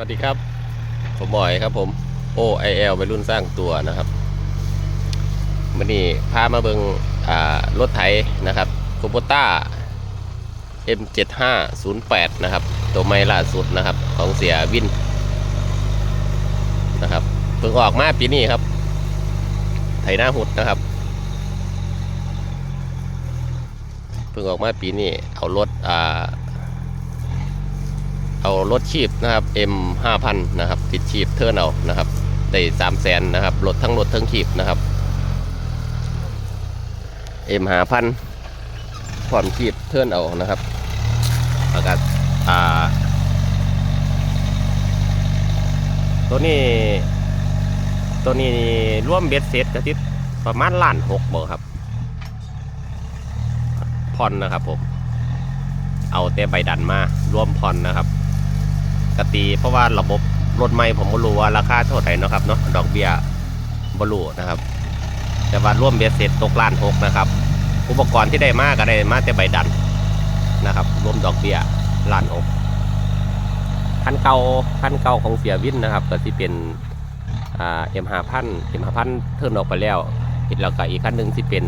วัสดีครับ ผมบอยครับผม OIL ไปรุ่นสร้างตัวนะครับวันนี้พามาเบิงรถไถนะครับโคโบต้า M7508 นะครับ ตัวใหม่ล่าสุดนะครับ ของเสียวินนะครับเพิ่งออกมาปีนี้ครับ ไถหน้าหุดนะครับเพิ่งออกมาปีนี้เอารถอ่า เอารถชีพนะครับ M 5 0 0 0นะครับติดชีพเทิร์นเอานะครับได้สามแสนนะครับรถทั้งรถทั้งชีพนะครับ M 5 0 0 0ผ่อนชีพเทิร์นเอานะครับแล้วก็อ่าตัวนี้ตัวนี้ร่วมเบ็ดเสร็จกระติดประมาณล้านหกบ่ครับผ่อนนะครับผม เอาแต่ใบดันมาร่วมผ่อนนะครับ กตีเพราะว่าระบบรถใหม่ผมไม่รู้ว่าราคาเท่าไหร่นะครับเนาะดอกเบี้ยบรูนะครับ แต่ว่าร่วมเบียเสร็จตกล้านหกนะครับ อุปกรณ์ที่ได้มาก็ได้มาแต่ใบดันนะครับรวมดอกเบี้ยล้านหกคันเก่าคันเก่าของเสียวินนะครับ ก็ที่เป็นอ่าเอ็มห้าพันเอ็มห้าพันเทิร์นออกไปแล้วอีกแล้วก็อีกคันหนึ่งที่เป็น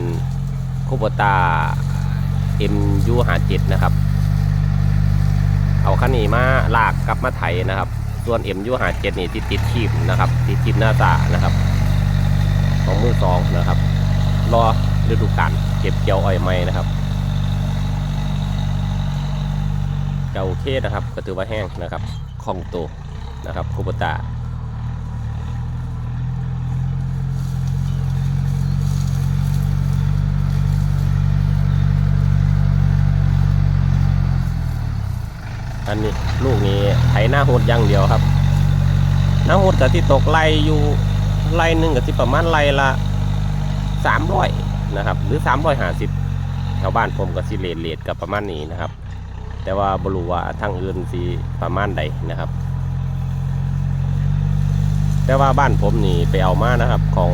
คูโบตาเอ็มยูหาเจ็ดนะครับ คันนี้มาลากกลับมาไถนะครับ ส่วนเอ็มยูหาเจ็ดนี่ที่ติดชีพนะครับติดชีพหน้าตานะครับของมือสองนะครับ รอฤดูกาลเก็บเกี่ยวอ้อยไม้นะครับเก็โอเคนะครับก็ถือว่าแห้งนะครับคล่องตัวนะครับคูปตา อันนี้ลูกนี้ไถหน้าหดอย่างเดียวครับ หน้าหดกับที่ตกไล่อยู่ไล่หนึ่งกับที่ประมาณไล่ละสามร้อยนะครับ หรือสามร้อยห้าสิบแถวบ้านผมกับสิเลดเลดกับประมาณนี้นะครับ แต่ว่าบรูว่าทางอื่นสีประมาณใดนะครับ แต่ว่าบ้านผมนี่ไปเอามานะครับของ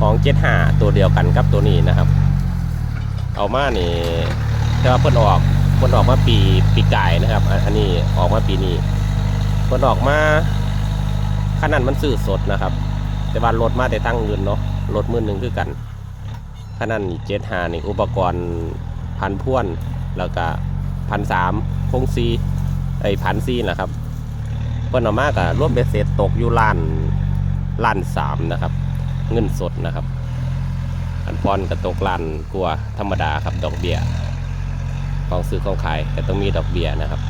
ของเจ็ดห้าตัวเดียวกันกับตัวนี้นะครับ เอามานี่แต่ว่าเพิ่นออก นออกมาปีปีกายนะครับ อันนี้ออกมาปีนี้เพิ่นออกมาขนาดมันซื้อสดนะครับ แต่ว่ารถมาแต่ตั้งเงินเนาะรถมือหนึ่งคือกันขนาดเจ็ดหานี่อุปกรณ์พันพ่วนแล้วก็พันสามคงซีไอพันซีนะครับเพิ่นออกมากับร่วมเบสเสร็จตกอยู่ล้านล้านสามนะครับ เงินสดนะครับอันพรกับตกล้านกลัวธรรมดาครับดอกเบี้ย ของซื้อของขาย แต่ต้องมีดอกเบี้ยนะครับ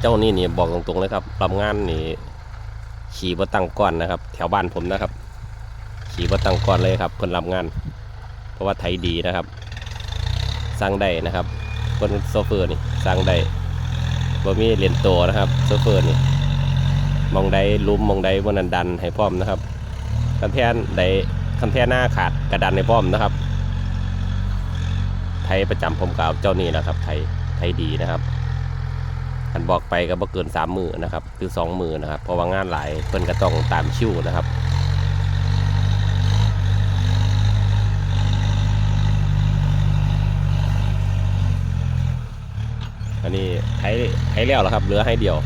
เจ้านี่นี่บอกตรงๆเลยครับรับงานนี่ขี่บตังก้อนนะครับ แถวบ้านผมนะครับ ขี่บตังก้อนเลยครับเพิ่นรับงาน เพราะว่าไทยดีนะครับสร้างได้นะครับคนโซเฟอร์นี่สร้างได้บ่มีเหรียญโตนะครับโซเฟอร์นี่มองใดลุมมองใดบนนันดันให้พร้อมนะครับคันแทนใดคันแทนหน้าขาดกระดันให้พร้อมนะครับ ไทยประจำผมกับเจ้านี่นะครับไทยไทยดีนะครับอันบอกไปก็บ่เกินสามมือนะครับคือสองมือนะครับ เพราะว่างานหลายเพิ่นก็ต้องตามชิวนะครับอันนี้ไทยไทยแล้วเหรอครับเหลือให้เดียว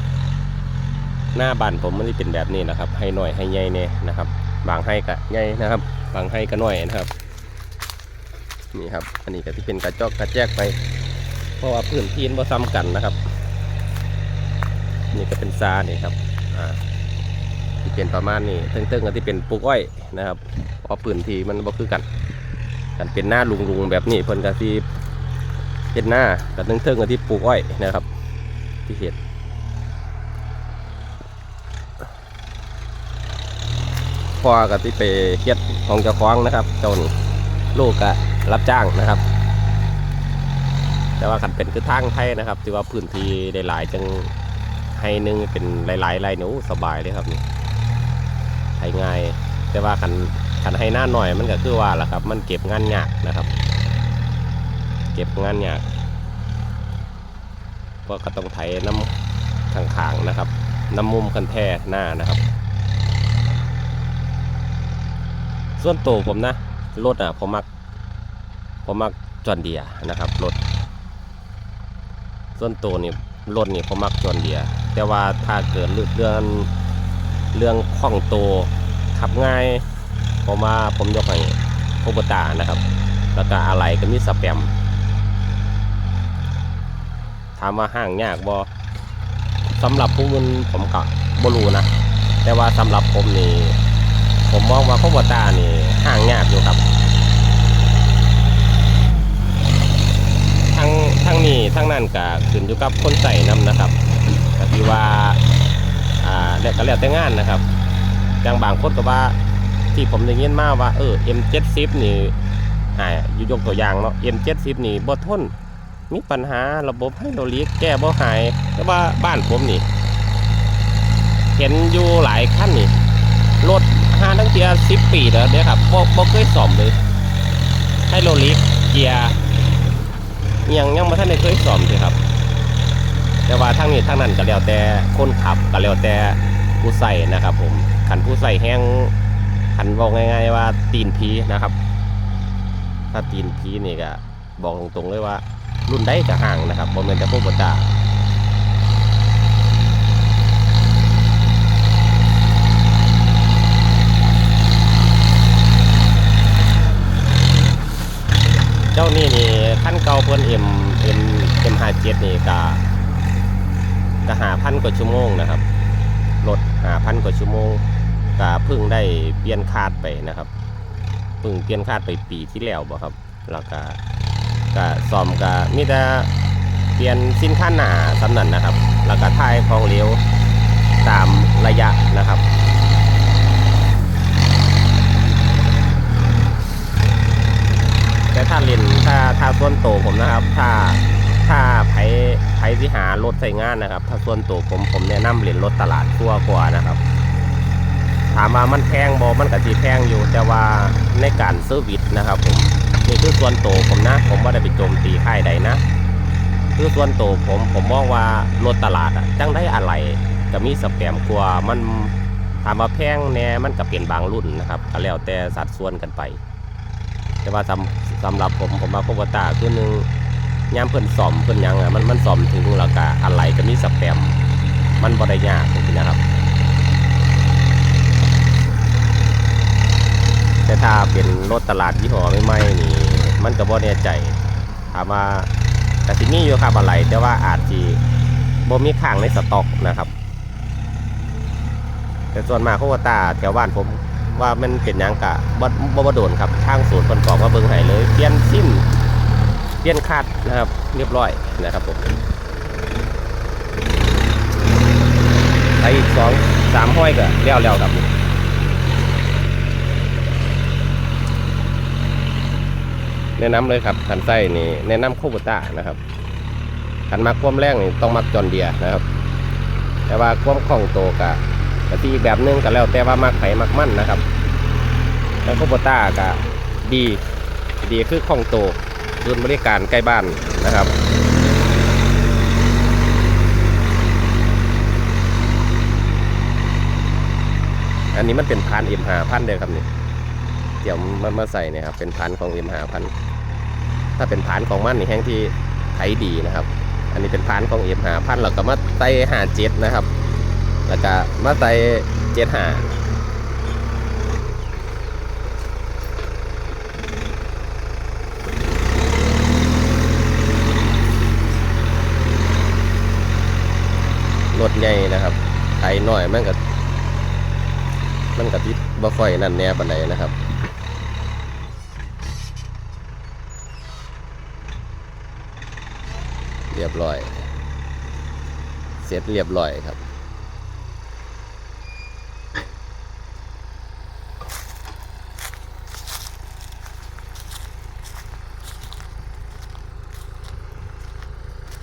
หน้าบ้านผมมันจะเป็นแบบนี้นะครับ ให้หน่อยให้ใหญ่เนี่ยนะครับ บางให้ก็ใหญ่นะครับ บางให้ก็น้อยนะครับ นี่ครับ อันนี้ก็ที่เป็นกระจอกกระแจกไป เพราะว่าพื้นที่มันบ่ซ้ำกันนะครับ นี่ก็เป็นซานี่ครับอ่าที่เป็นประมาณนี้เติ้งๆกันที่เป็นปลูกอ้อยนะครับเพราะพื้นที่มันบ่คือกันกันเป็นหน้าลุงๆแบบนี้เพิ่นก็ที่เป็นหน้ากับเติ้งๆกันที่ปลูกอ้อยนะครับ ที่เห็นพ่อกับที่ไปเฮ็ดของเจ้าของนะครับจนลูกก็ รับจ้างนะครับ แต่ว่าขันเป็นคือทางไทยนะครับที่ว่าพื้นที่ได้หลายจังให้หนึงเป็นหลายๆไรหนูสบายเลยครับนี่ไถง่าย แต่ว่าขันขันให้หน้าหน่อยมันก็คือว่าล่ะครับ มันเก็บงานยากนะครับ เก็บงานยากเพราะก็ต้องไถน้ำข้างๆนะครับ น้ำมุมคันแท่หน้านะครับ ส่วนตัวผมนะรถอะผมมัก ผมมักจอนเดียนะครับรถส่วนตัวนี่รถนี่ผมมักจอนเดีย แต่ว่าถ้าเกิดเรื่องเรื่องคล่องตัวขับง่าย ผมว่าผมยกให้โคบตานะครับ แล้วก็อะไรก็มีสแปมถามว่าห่างยากบ่สำหรับผู้อื่นผมก็บ่รู้นะ แต่ว่าสำหรับผมนี่ ผมมองว่าโคบตานี่ห่างยากอยู่ครับ ทั้งทั้งนี้ทั้งนั้นก็ขึ้นอยู่กับคนใส่นํนะครับก็ที่ว่าอ่าแล้วก็แล้วแต่งานนะครับอย่างบางคนก็ว่าที่ผมได้ยินมาว่าเออ M70 นี่อ่าอยู่ยกตัวอย่างเนาะ M70 นี่บ่ทนมีปัญหาระบบไฮโดรลิกแก้บ่หายแต่ว่าบ้านผมนี่ เห็นอยู่หลายคันนี่รถห้าตั้งเทีย10ปีแล้วเนี่ยครับบ่บ่เคยซ่อมเลยไฮโดรลิกเกียร์ ยังยังมาท่านได้เคยสอมเลยครับ แต่ว่าทั้งนี้ทั้งนั้นก็แล้วแต่คนขับก็แล้วแต่ผู้ใส่นะครับ ผมขันผู้ใส่แห้งขันบอกง่าย ๆ ว่าตีนพีนะครับ ถ้าตีนพีนี่ก็บอกตรงๆเลยว่ารุ่นได้ก็ห่างนะครับบอมเมนแต่พวกบตา จ้านี่นี่ขั้นเก่าเพิ่นเอ็มเอ็มเอ็มห้าเจ็ดนี่ก็ก็หาพันกว่าชั่วโมงนะครับรถหาพันกว่าชั่วโมงก็เพิ่งได้เปลี่ยนคาดไปนะครับพิ่งเปลี่ยนคาดไปปีที่แล้วบ่ครับ แล้วก็ก็ซ่อมก็มีแต่เปลี่ยนสินค้าหนาสำนันนะครับ แล้วก็ทายของเหลวตามระยะนะครับ แต่ถ้าเล่นถ้าถ้าส่วนโตวผมนะครับ ถ้าถ้าไผไผที่หารถใส่งานนะครับ ถ้าส่วนตัวผมผมแนะนำเล่นรถตลาดทั่วกว่านะครับ ถามว่ามันแพงบอมันก็สิแพงอยู่แต่ว่าในการเซอร์วิสนะครับ ผมนี่คือส่วนตัวผมนะ ผมว่าได้ไปโจมตีค่ายใดนะคือส่วนตัวผมผมมองว่ารถตลาดอะจังได้อะไรก็มีสแปมกว่ามันถามว่าแพงแน่มันก็เปลี่ยนบางรุ่นนะครับก็แล้วแต่สัดส่วนกันไป แต่ว่าสำสำหรับผมผมมาโคบตาคือหนึ่งย่ามเพิ่นซ่อมเพิ่นยังอะมันมันซ่อมถึงแล้วก็อะไรก็มีสแปมมันบ่ได้ยากจริงๆนะครับ แต่ถ้าเป็นรถตลาดยี่ห้อใหม่ๆนี่มันก็บ่แน่ใจถามว่าแต่ที่มีอยู่ครับอะไรแต่ว่าอาจจะบ่มีข้างในสต็อกนะครับ แต่ส่วนมากโคตาแถวบ้านผม ว่ามันเป็นยังกะบ่บ่บโดนครับทางศูนย์คนกรอกมาเบิ่งให้เลยเปลี่ยนซิมเปลี่ยนคัดนะครับ เรียบร้อยนะครับผมไปอีกสองสามห้อยก็แล้วแล้วครับแนะนำเลยครับขันไส้นี่แนะนำโคบต้านะครับขันมักความแรงนี่ต้องมักจอนเดียนะครับ แต่ว่าความคล่องโตกะกะที่แบบนึงก็แล้วแต่ว่ามักไผมักมั่นนะครับ แล้วโบต้ากะดี ดีคือคล่องโตวศูนบริการใกล้บ้านนะครับอันนี้มันเป็นพานเอ็มหาพันเลยครับนี่เดี๋ยวมันมาใส่เนี่ยครับเป็นพันของเอ็มหาพันถ้าเป็นพันของมันนี่แห้งที่ไทยดีนะครับ อันนี้เป็นพันของเอ็มหาพันเราก็มาใส่หาเจ็ดนะครับ แล้วก็มาใส่เจ็ดหา ลดใหญ่นะครับไทยน้อยมันก็มันก็ติดบ่ค่อยนั่นแน่ปานใดนะครับเรียบร้อย เสร็จเรียบร้อยครับ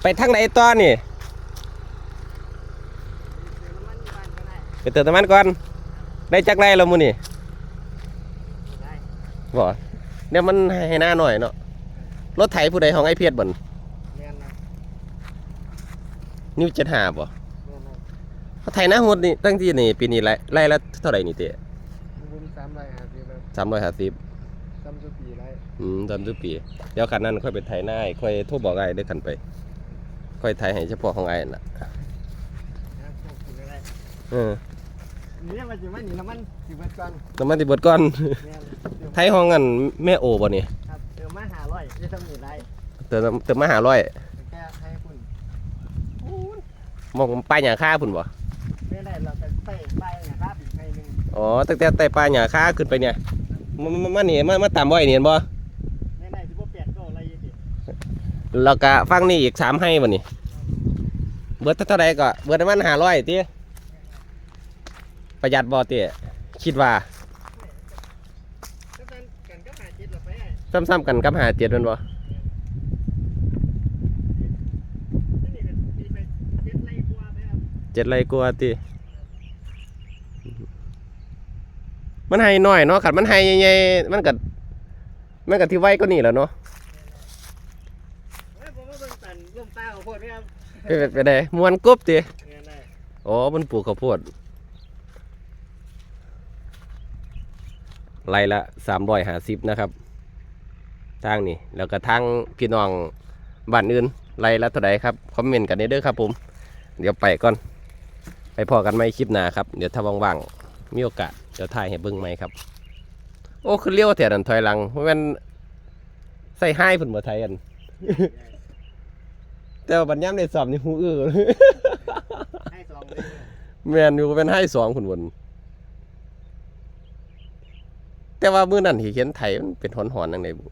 ไปทางไหนต่อนี่ เติมน้ำมันก่อน ได้จักไรแล้วมูนี่บ่เนี่ยมันให้หน้าหน่อยเนาะ รถไถผู้ใดของไอเพียรบ่นแม่นนะนิ้วเจ็ดหาบ่แม่นนะเขาไถหน้าหดนี่ตั้งที่นี่ปีนี้ไรไล่ละเท่าไหร่นี่เตะบุญสามไรหาสิแบบสามร้อยห้าสิบซ้ำสุปีไรอืมตามทุกปี เดี๋ยวคันนั้นค่อยไปไถหน้าให้ค่อยโทรบอกไอ้ได้คันไป ค่อยไทยให้เฉพาะของไอ้นั่นล่ะนะพวกกินอะไรเออ นี่มันสิมันนี่น้ำมันสิเบิดก่อนน้ำมันสิเบิดก่อน แม่นเดี๋ยวไทยห้องกันแม่โอบ่นี่ครับเดี๋ยวมาหาร้อยจะทำนี่ได้เติมเติมมาหาร้อยแก้ให้คุณมองป้ายหญ้าค่าพุ่นบ่ ไม่ได้เราจะเตะไปนะครับอีกไงหนึ่งอ๋อตั้งแต่ใต้ป้ายหญ้าค่าขึ้นไปเนี่ยมามามานี่มามาตามบ่อยนี่เห็นบ่ ไม่ได้ที่ว่าเปลี่ยนก็อะไรอยี่สิแล้วก็ฟังนี่อีกสามให้บ่นี่เบิดเท่าใดก็เบิดประมาณ500ติ ประหยัดบ่ติคิดว่าก็เป็นกันก็หาจิตเราไปซ้ำๆกันกับ57แม่นบ่ที่นี่ก็มีไปเจ็ดไล่กว่าไปครับเจ็ดไรกลัวติมันให้น้อยเนาะคันมันให้ใหญ่ๆมันก็มันก็ที่ไวกว่านี้แหล้วเนาะเฮ้ยผมว่าเบิ่งตันร่มตาของพวกนี้ครับไปไปไปได้มวนกรุบติเงี้ยได้อ๋อมันปลูกข้าวโพด ไรละสามร้อยห้าสิบนะครับ ทางนี่แล้วก็ทางพี่น้องบ้านอื่นไรละเท่าไหครับคอมเมนต์กันเด้อครับ ผม เดี๋ยวไปก่อน ไปพอกันไหมคลิปหน้าครับ เดี๋ยวถ้าว่างๆมีโอกาสเดี๋ยวถ่ายให้เบิ่งไหมครับ โอ้คือเลี้ยวแถวนั้นถอยหลังเพราะมันใส่ให้ผุนบ่ไทยอันแต่ว่าบัญญัติในสอบนี่หูอื้อให้สองเลยแมนอยู่เป็นให้สองคุณวน แต่ว่ามื้อนั้นที่เห็นไถมันเป็นหอนๆจังไดบุ